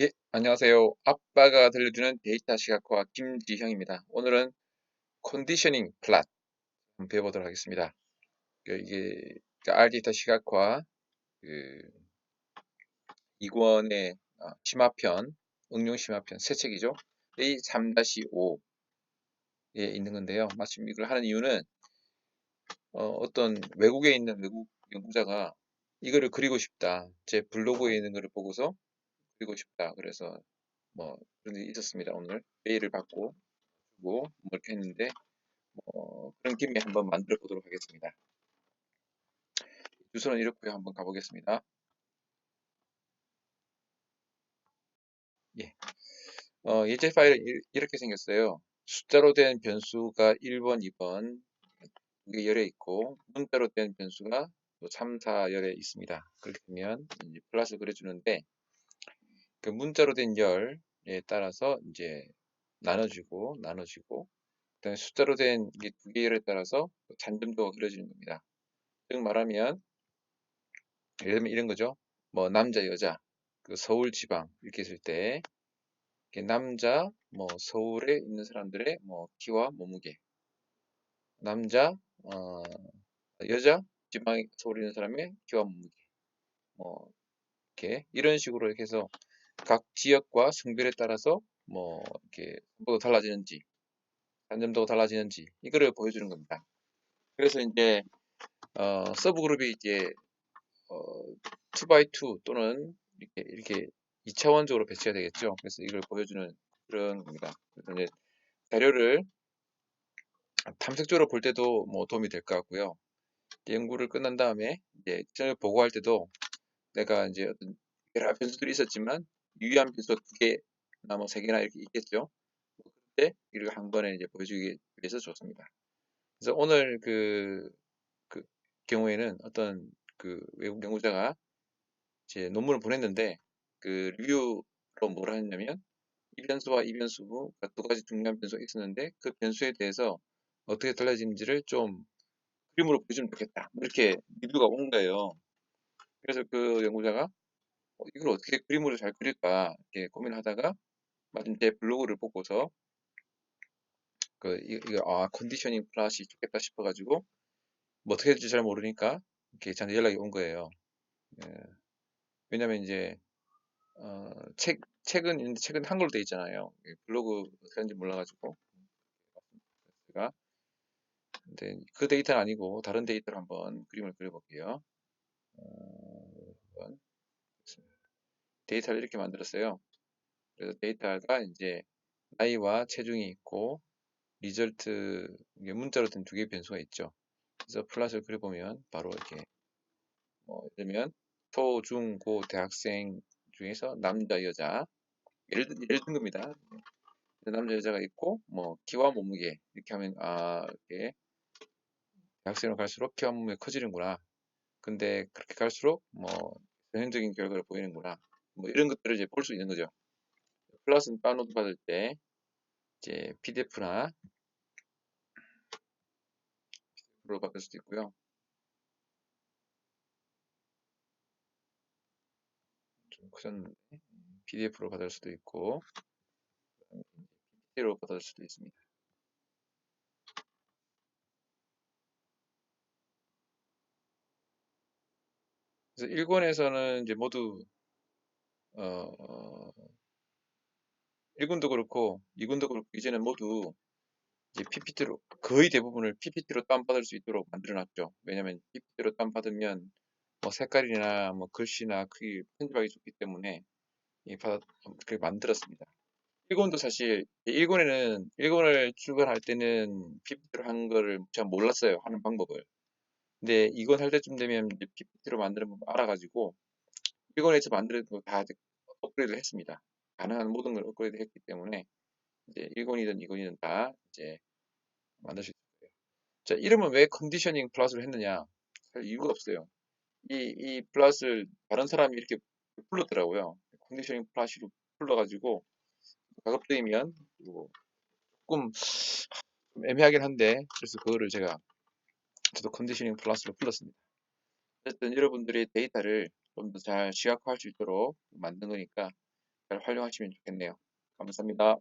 예, 안녕하세요. 아빠가 들려주는 데이터 시각화 김지형입니다. 오늘은 컨디셔닝 플랫 배워보도록 하겠습니다. 그 이게 R 데이터 시각화 그 2권의 어, 심화편, 응용 심화편 새 책이죠. A3-5에 있는 건데요. 마침 이걸 하는 이유는 어, 떤 외국에 있는 외국 연구자가 이거를 그리고 싶다. 제 블로그에 있는 거를 보고서 그리고 싶다. 그래서 뭐 그런 일이 있었습니다. 오늘 메일을 받고 주고 뭐 이렇게 했는데 뭐 그런 김에 한번 만들어 보도록 하겠습니다. 주소는 이렇고요. 한번 가보겠습니다. 예. 어, 예제 파일은 이렇게 생겼어요. 숫자로 된 변수가 1번, 2번 두개 열에 있고 문자로 된 변수가 3, 4 열에 있습니다. 그렇게 되면 플러스 그려주는데 그 문자로 된 열에 따라서 이제 나눠지고 나눠지고 그다음에 숫자로 된두 개열에 따라서 잔점도가 그려지는 겁니다. 즉 말하면 예를 들면 이런 거죠. 뭐 남자 여자 그 서울 지방 이렇게 했을 때 남자 뭐 서울에 있는 사람들의 뭐 키와 몸무게 남자 어, 여자 지방에 서울에 있는 사람의 키와 몸무게 뭐 이렇게 이런 식으로 이렇게 해서 각 지역과 성별에 따라서 뭐 이렇게 뭐가 달라지는지 단점도가 달라지는지 이거를 보여주는 겁니다. 그래서 이제 어, 서브 그룹이 이제 어, 2x2 또는 이렇게 이렇게 2차원적으로 배치가 되겠죠. 그래서 이걸 보여주는 그런 겁니다. 이제 자료를 탐색적으로 볼 때도 뭐 도움이 될 것 같고요. 연구를 끝난 다음에 이제 저녁 보고할 때도 내가 이제 어떤 여러 변수들이 있었지만 유의한 변수가 두 개나 뭐 세 개나 이렇게 있겠죠. 그때 이걸 한 번에 이제 보여주기 위해서 좋습니다. 그래서 오늘 그, 그 경우에는 어떤 그 외국 연구자가 제 논문을 보냈는데 그 리뷰로 뭐라 했냐면 이 변수와 이 변수 그러니까 두 가지 중요한 변수가 있었는데 그 변수에 대해서 어떻게 달라지는지를 좀 그림으로 보여주면 좋겠다. 뭐 이렇게 리뷰가 온 거예요. 그래서 그 연구자가 어, 이걸 어떻게 그림으로 잘 그릴까 이렇게 고민을 하다가 마침 제 블로그를 보고서 그 이거 아 컨디셔닝 플랫이 좋겠다 싶어가지고 뭐 어떻게 될지 잘 모르니까 이렇게 저한테 연락이 온 거예요. 예. 왜냐면 이제 어, 책 책은 책은 한글로 돼 있잖아요. 블로그 하는지 몰라가지고 제가 근데 그 데이터는 아니고 다른 데이터를 한번 그림을 그려볼게요. 어, 데이터를 이렇게 만들었어요. 그래서 데이터가 이제 나이와 체중이 있고 리절트 문자로 된 두 개의 변수가 있죠. 그래서 플랫을 그려보면 바로 이렇게 뭐 예를 들면 초, 중, 고 대학생 중에서 남자, 여자 예를, 든, 예를 든 겁니다. 남자, 여자가 있고 뭐 키와 몸무게 이렇게 하면 아 이렇게 대학생으로 갈수록 키와 몸무게 커지는구나. 근데 그렇게 갈수록 뭐 전형적인 결과를 보이는구나. 뭐 이런 것들을 이제 볼 수 있는 거죠. 플러스는 다운로드 받을 때 이제 PDF나 PDF로 받을 수도 있고요. 좀 크셨는데 PDF로 받을 수도 있고 PPT로 받을 수도 있습니다. 그래서 1권에서는 이제 모두 어, 1군도 그렇고 2군도 그렇고 이제는 모두 이제 PPT로 거의 대부분을 PPT로 다운받을 수 있도록 만들어놨죠. 왜냐면 PPT로 다운받으면 뭐 색깔이나 뭐 글씨나 크기 편집하기 좋기 때문에 받아 그렇게 만들었습니다. 1권도 사실 1권에는 1권을 출간할 때는 PPT로 한 거를 제가 몰랐어요. 하는 방법을. 근데 2권 할 때쯤 되면 PPT로 만드는 법 알아가지고 1권에서 만드는 거다 업그레이드를 했습니다. 가능한 모든 걸 업그레이드 했기 때문에 이제 1권이든 2권이든 다 이제 만들 수 거예요. 자, 이름은 왜 컨디셔닝 플러스를 했느냐? 살 이유가 없어요. 이, 이 플러스를 다른 사람이 이렇게 불렀더라고요. 컨디셔닝 플러스로 불러가지고 가급적이면 조금 애매하긴 한데 그래서 그거를 제가 저도 컨디셔닝 플러스로 불렀습니다. 어쨌든 여러분들의 데이터를 좀 더잘 시각화할 수 있도록 만든 거니까 잘 활용하시면 좋겠네요. 감사합니다.